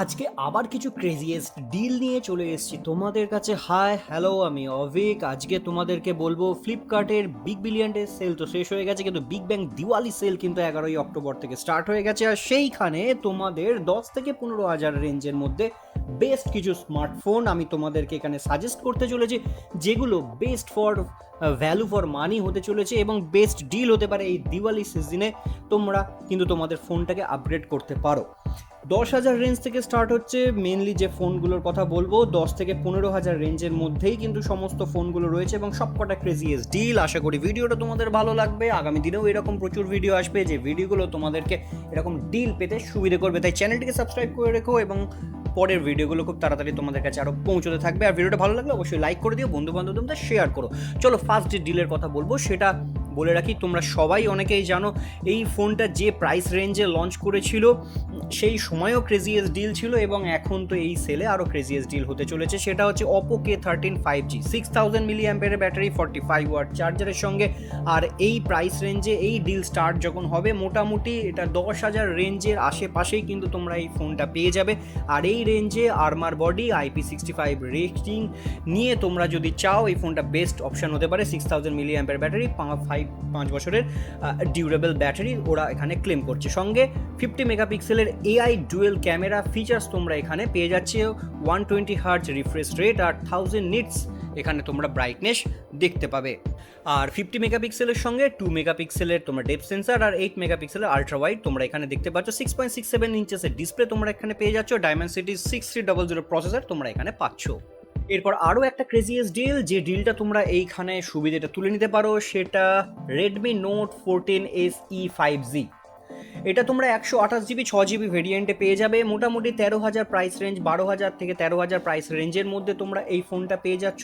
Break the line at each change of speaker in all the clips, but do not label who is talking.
আজকে আবার কিছু ক্রেজিয়েস্ট ডিল নিয়ে চলে এসেছি। তোমাদের কাছে হাই হ্যালো আমি অভিক। আজকে তোমাদেরকে বলব, ফ্লিপকার্টের বিগ বিলিয়ন ডে সেল তো শেষ হয়ে গেছে, কিন্তু বিগ ব্যাং দিওয়ালি সেল কিন্তু এগারোই অক্টোবর থেকে স্টার্ট হয়ে গেছে। আর সেইখানে তোমাদের দশ থেকে পনেরো হাজার রেঞ্জের মধ্যে বেস্ট কিছু স্মার্টফোন আমি তোমাদেরকে এখানে সাজেস্ট করতে চলেছি, যেগুলো best for value for money হতে চলেছে এবং বেস্ট ডিল হতে পারে এই দিওয়ালি সিজনে তোমরা কিন্তু তোমাদের ফোনটাকে আপগ্রেড করতে পারো। দশ হাজার রেঞ্জ থেকে স্টার্ট হচ্ছে মেনলি যে ফোনগুলোর কথা বলব, দশ থেকে পনেরো হাজার রেঞ্জের মধ্যেই কিন্তু সমস্ত ফোনগুলো রয়েছে এবং সবকটা ক্রেজিয়েস্ট ডিল আশা করি ভিডিওটা তোমাদের ভালো লাগবে। আগামী দিনেও এরকম প্রচুর ভিডিও আসবে যে ভিডিওগুলো তোমাদেরকে এরকম ডিল পেতে সুবিধে করবে। তাই চ্যানেলটিকে সাবস্ক্রাইব করে রেখো এবং পরের ভিডিওগুলো খুব তাড়াতাড়ি তোমাদের কাছে আরও পৌঁছতে থাকবে। আর ভিডিওটা ভালো লাগলে অবশ্যই লাইক করে দিও বন্ধু বান্ধবদের শেয়ার করো। চলো ফার্স্ট যে ডিলের কথা বলব, সেটা বলে রাখি, তোমরা সবাই অনেকেই জানো, এই ফোনটা যে প্রাইস রেঞ্জে লঞ্চ করেছিল, সেই সময়ও ক্রেজিয়েস ডিল ছিল এবং এখন তো এই সেলে আরও ক্রেজিয়েস ডিল হতে চলেছে। সেটা হচ্ছে Oppo K thirteen five G six thousand milli অ্যাম্পের battery forty five watt চার্জারের সঙ্গে। আর এই প্রাইস রেঞ্জে এই ডিল স্টার্ট যখন হবে, মোটামুটি এটা দশ হাজার রেঞ্জের আশেপাশেই কিন্তু তোমরা এই ফোনটা পেয়ে যাবে। আর এই রেঞ্জে armour body IP sixty five rating নিয়ে তোমরা যদি চাও, এই ফোনটা বেস্ট অপশন হতে পারে সিক্স থাউজেন্ড মিলি অ্যাম্পের ব্যাটারি ফাইভ পাঁচ বছরের ডিউরেবল ব্যাটারি ওরা এখানে ক্লেম করছে। সঙ্গে ফিফটি মেগাপিক্সেলের এআই ডুয়েল ক্যামেরা ফিচার্স তোমরা এখানে পেয়ে যাচ্ছে। One twenty hertz refresh rate আর থাউজেন্ড নিটস এখানে তোমরা ব্রাইটনেস দেখতে পাবে। আর ফিফটি মেগাপিক্সেলের সঙ্গে টু মেগাপিক্সেলের তোমরা ডেপ সেন্সার আর এইট মেগাপিক্সেলের আলট্রা ওয়াইড তোমরা এখানে দেখতে পাচ্ছ। সিক্স পয়েন্ট সিক্স সেভেন ইঞ্চেসের ডিসপ্লে তোমরা এখানে পেয়ে যাচ্ছ। Dimensity six three double zero processor তোমরা এখানে পাচ্ছ। এরপর আরও একটা ক্রেজিয়াস ডিল যে ডিলটা তোমরা এইখানে সুবিধাটা তুলে নিতে পারো, সেটা Redmi note fourteen S E five G এটা তোমরা একশো আঠাশ জিবি ছ জিবি ভেরিয়েন্টে পেয়ে যাবে। মোটামুটি তেরো হাজার প্রাইস রেঞ্জ বারো হাজার থেকে তেরো হাজার প্রাইস রেঞ্জের মধ্যে তোমরা এই ফোনটা পেয়ে যাচ্ছ।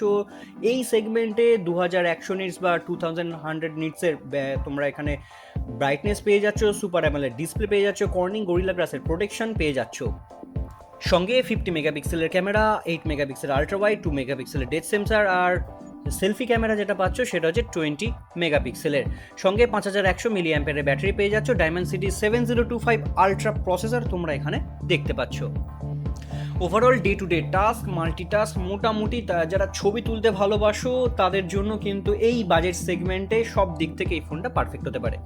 এই সেগমেন্টে দু হাজার একশো নিটস বা টু থাউজেন্ড হান্ড্রেড নিটসের তোমরা এখানে ব্রাইটনেস পেয়ে যাচ্ছ সুপার অ্যামলের ডিসপ্লে পেয়ে যাচ্ছ কর্নিং গরিলা গ্লাসের প্রোটেকশন পেয়ে যাচ্ছ। সঙ্গে ফিফটি মেগাপিক্সেলের camera eight megapixel ultra wide two মেগাপিক্সেলের ডেথ সেন্সার আর সেলফি ক্যামেরা যেটা পাচ্ছ সেটা হচ্ছে টোয়েন্টি মেগাপিক্সেলের সঙ্গে পাঁচ হাজার একশো মিলি অ্যাম্পের ব্যাটারি পেয়ে যাচ্ছ Dimensity seven zero two five ultra processor তোমরা এখানে দেখতে পাচ্ছ। Overall day to day task multitask মোটামুটি যারা ছবি তুলতে ভালোবাসো, তাদের জন্য কিন্তু এই বাজেট সেগমেন্টে সব দিক থেকে এই ফোনটা পারফেক্ট হতে পারে।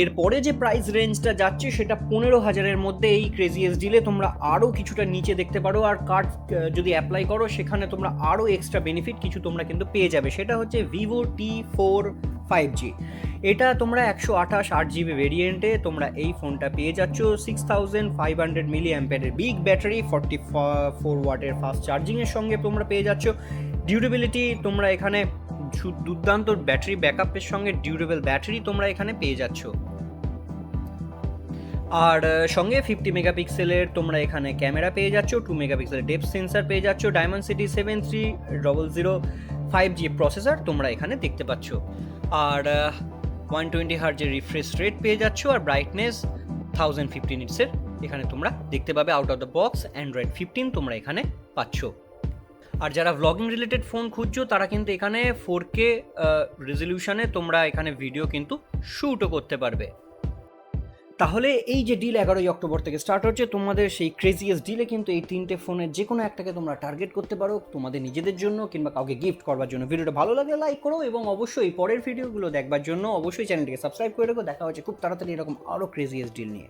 এরপরে যে প্রাইস রেঞ্জটা যাচ্ছে, সেটা পনেরো হাজারের মধ্যে এই ক্রেজিএস ডিলে তোমরা আরও কিছুটা নিচে দেখতে পারো। আর কার্ড যদি অ্যাপ্লাই করো, সেখানে তোমরা আরও এক্সট্রা বেনিফিট কিছু তোমরা কিন্তু পেয়ে যাবে। সেটা হচ্ছে Vivo T four five G এটা তোমরা একশো আঠাশ আট জিবি ভেরিয়েন্টে তোমরা এই ফোনটা পেয়ে যাচ্ছ। Six thousand five hundred milli অ্যাম্পেয়ারের big battery forty four ওয়াটের ফাস্ট চার্জিংয়ের সঙ্গে তোমরা পেয়ে যাচ্ছ। ডিউরেবিলিটি তোমরা এখানে দুর্দান্ত ব্যাটারি ব্যাকআপের সঙ্গে ডিউরেবল ব্যাটারি তোমরা এখানে পেয়ে যাচ্ছ। আর সঙ্গে ফিফটি মেগাপিক্সেলের তোমরা এখানে ক্যামেরা পেয়ে যাচ্ছ টু মেগাপিক্সেলের ডেপ সেন্সার পেয়ে যাচ্ছ Dimensity seven three double zero five G processor তোমরা এখানে দেখতে পাচ্ছ। আর ওয়ান টোয়েন্টি হার্জের রিফ্রেশ রেট পেয়ে যাচ্ছ আর ব্রাইটনেস থাউজেন্ড ফিফটিন ইটসের এখানে তোমরা দেখতে পাবে out of the box Android fifteen তোমরা এখানে পাচ্ছ। আর যারা ভ্লগিং রিলেটেড ফোন খুঁজছো, তারা কিন্তু এখানে ফোর কে রেজলিউশনে তোমরা এখানে ভিডিও কিন্তু শ্যুটও করতে পারবে। তাহলে এই যে ডিল এগারোই অক্টোবর থেকে স্টার্ট হচ্ছে, তোমাদের সেই ক্রেজিয়াস ডিলে কিন্তু এই তিনটে ফোনের যে কোনো একটাকে তোমরা টার্গেট করতে পারো তোমাদের নিজেদের জন্য কিংবা কাউকে গিফট করবার জন্য। ভিডিওটা ভালো লাগলে লাইক করো এবং অবশ্যই পরের ভিডিওগুলো দেখবার জন্য অবশ্যই চ্যানেলটিকে সাবস্ক্রাইব করে রেখো। দেখা হচ্ছে খুব তাড়াতাড়ি এরকম আরও ক্রেজিয়াস ডিল নিয়ে।